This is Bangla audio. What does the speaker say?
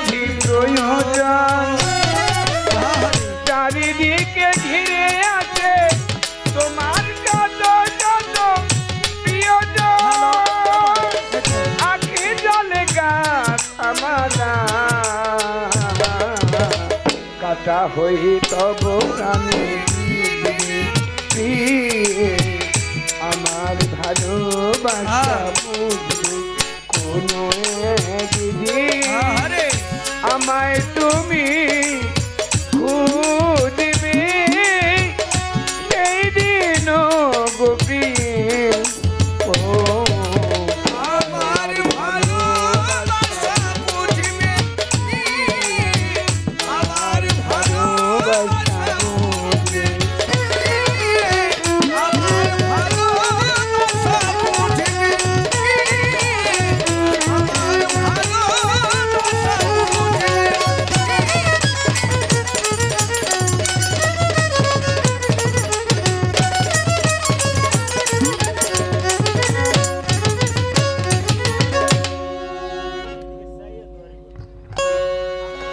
অতি প্রয়োজন চারিদিকে ঘিরে আছে তোমার যত যত প্রিয়জন আখি জলে আমার। কাটা হই তব আমি আমার ভালোবাসা কোনো আমায় তুমি খুব